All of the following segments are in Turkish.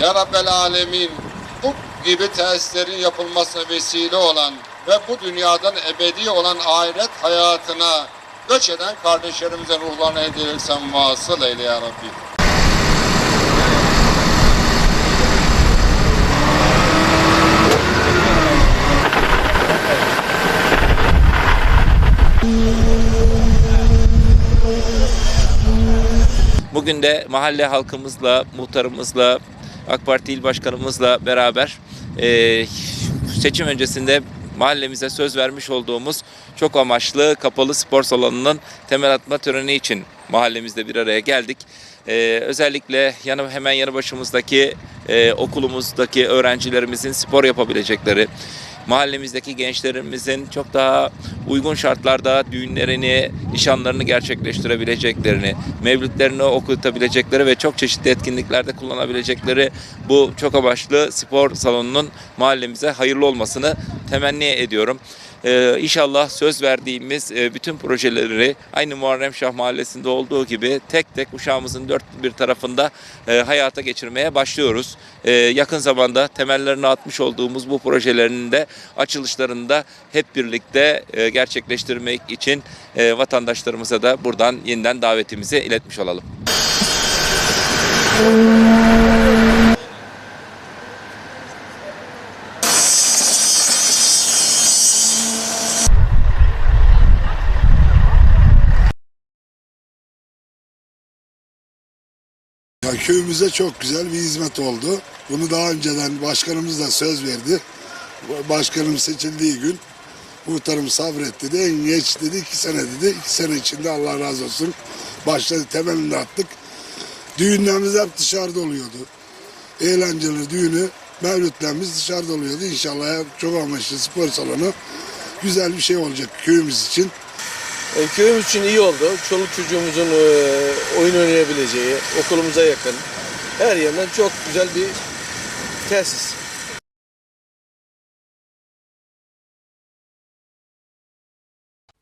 Ya Rabbel Alemin bu gibi tesislerin yapılmasına vesile olan ve bu dünyadan ebedi olan ahiret hayatına göç eden kardeşlerimizin ruhlarına hediye etsen vasıl eyle ya Rabbi. Bugün de mahalle halkımızla, muhtarımızla, AK Parti il başkanımızla beraber e, seçim öncesinde mahallemize söz vermiş olduğumuz çok amaçlı kapalı spor salonunun temel atma töreni için mahallemizde bir araya geldik. E, özellikle yanı hemen yanı başımızdaki e, okulumuzdaki öğrencilerimizin spor yapabilecekleri, mahallemizdeki gençlerimizin çok daha uygun şartlarda düğünlerini, nişanlarını gerçekleştirebileceklerini, mevlütlerini okutabilecekleri ve çok çeşitli etkinliklerde kullanabilecekleri bu çok amaçlı spor salonunun mahallemize hayırlı olmasını temenni ediyorum. Ee, inşallah söz verdiğimiz e, bütün projeleri aynı Muharrem Şah Mahallesi'nde olduğu gibi tek tek uşağımızın dört bir tarafında e, hayata geçirmeye başlıyoruz. E, yakın zamanda temellerini atmış olduğumuz bu projelerin de açılışlarını da hep birlikte gerçekleştirmek için e, vatandaşlarımıza da buradan yeniden davetimizi iletmiş olalım. Ya köyümüze çok güzel bir hizmet oldu. Bunu daha önceden başkanımız da söz verdi. Başkanım seçildiği gün muhtarım sabretti dedi. En geç dedi iki sene dedi. İki sene içinde Allah razı olsun. Başladı temelini attık. Düğünlerimiz hep dışarıda oluyordu. Eğlenceli düğünü mevlütlerimiz dışarıda oluyordu. İnşallah çok amaçlı spor salonu güzel bir şey olacak köyümüz için. E, köyümüz için iyi oldu. Çoluk çocuğumuzun e, oyun oynayabileceği, okulumuza yakın. Her yandan çok güzel bir tesis.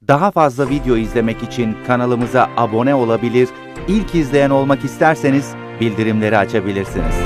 Daha fazla video izlemek için kanalımıza abone olabilir, ilk izleyen olmak isterseniz bildirimleri açabilirsiniz.